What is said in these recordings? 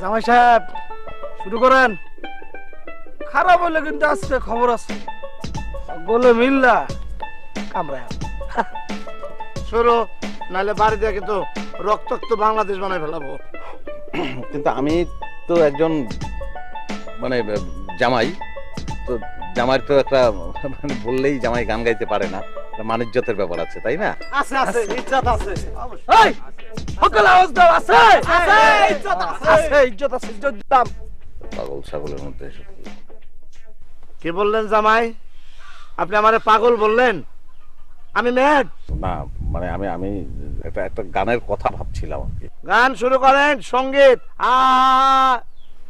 জামাই সাহেব শুরু করেন। খারাপ হলে কিন্তু আসছে খবর আছে। বলে মিল্লা কামড়ায় শুরু নাহলে বাড়ি দিয়ে কিন্তু রক্তাক্ত বাংলাদেশ বানাই ফেলাবো। কিন্তু আমি তো একজন মানে জামাই তো জামাই তো একটা মানে বললেই জামাই গান গাইতে পারে না। মানিজ্যতের ব্যাপার আছে তাই না? আছে আছে ইজ্জত আছে। এই সকল আওয়াজ দাও আছে। আছে ইজ্জত আছে। আছে ইজ্জত আছে ইজ্জত দাম পাগল ছাগলের মধ্যে? কি? বললেন জামাই? আপনি আমারে পাগল বললেন? আমি ম্যাড না মানে আমি আমি একটা একটা গানের কথা ভাবছিলাম আর কি। গান শুরু করেন সংগীত। আ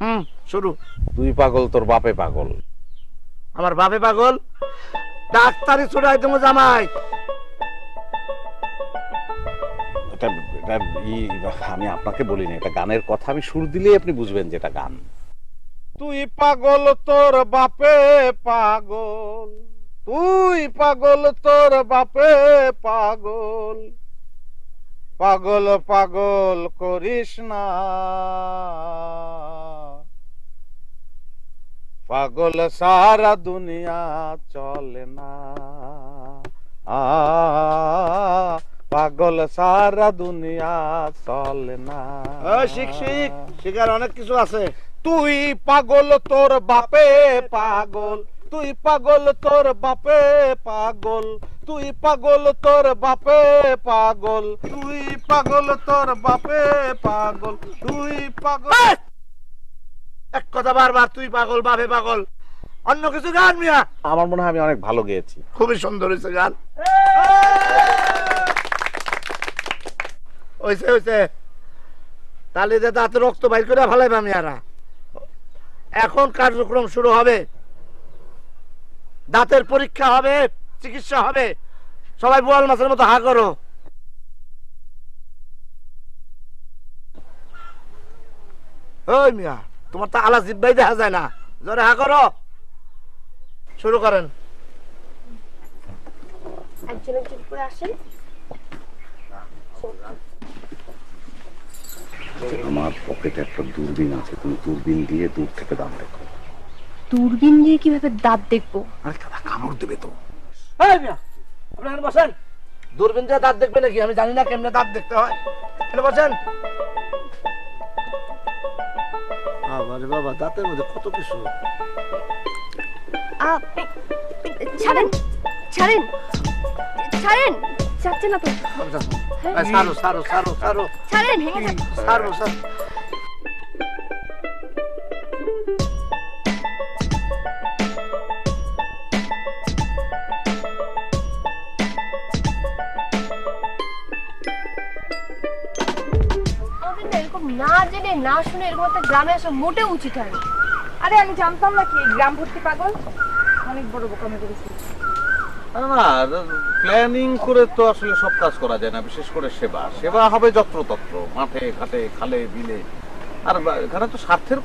হুম শুরু। তুই পাগল তোর বাপে পাগল। আমার বাপে পাগল? ডাক্তারি ছুড়াই দেবো জামাই। এটা এটা ই আমি আপনাকে বলি বলিনি এটা গানের কথা। আমি সুর দিলেই আপনি বুঝবেন যে এটা গান। তুই পাগল তোর বাপে পাগল। তুই পাগল তোর বাপে পাগল। পাগল পাগল করিস না। পাগল সারা দুনিয়া চলে না। আ পাগল সারা দুনিয়া চলে না। শিখ শিখ শিখার অনেক কিছু আছে। তুই পাগল তোর বাপে পাগল তুই পাগল তোর বাপে পাগল তুই পাগল তোর বাপে পাগল তুই পাগল তোর বাপে পাগল তুই পাগল! এক কথা বারবার তুই পাগল বাপে পাগল। অন্য কিছু গান মিয়া? আমার মনে হয় আমি অনেক ভালো গেয়েছি। খুবই সুন্দর হয়েছে গান। হয়েছে হয়েছে তাহলে যে দাঁতে রক্ত বাইর করে ফেলাইবা মিয়ারা? এখন কার্যক্রম শুরু হবে। দাঁতের পরীক্ষা হবে চিকিৎসা হবে। সবাই বোয়াল মাছের মতো হা করো। ওই মিয়া তোমার তো আলা জিব্বাই দেখা যায় না। জোরে হা করো। শুরু করেন। একজন একজন করে আসেন। আমার পকেটে একটা দূরবীন আছে তুমি দূরবীন দিয়ে দূর থেকে দাম দেখো। দূরবীন দিয়ে কীভাবে দাঁত দেখব? আরে দাদা কামড় দেবে তো। এই মিয়া বসেন। দূরবীন দিয়ে দাঁত দেখবে নাকি? আমি জানি না কেমনে দাঁত দেখতে হয়। বসেন। আরে বাবা দাঁতের মধ্যে কত কিছু। ছাড়েন ছাড়েন ছাড়েন ছাড়ছে না তো। এই, সারো সারো সারো সারো। ছাড়েন সারো সারো। এরকম না জেনে না শুনে এরকম একটা গ্রামে আসা মোটেও উচিত হয় আরে আমি জানতাম না কি এই গ্রাম ভর্তি পাগল। অনেক বড় বোকামি করেছি। না প্ল্যানিং করে তো আসলে সব কাজ করা যায় না বিশেষ করে সেবা। সেবা হবে যত্রতত্র মাঠে ঘাটে খালে বিলে। আর এখানে তো স্বার্থের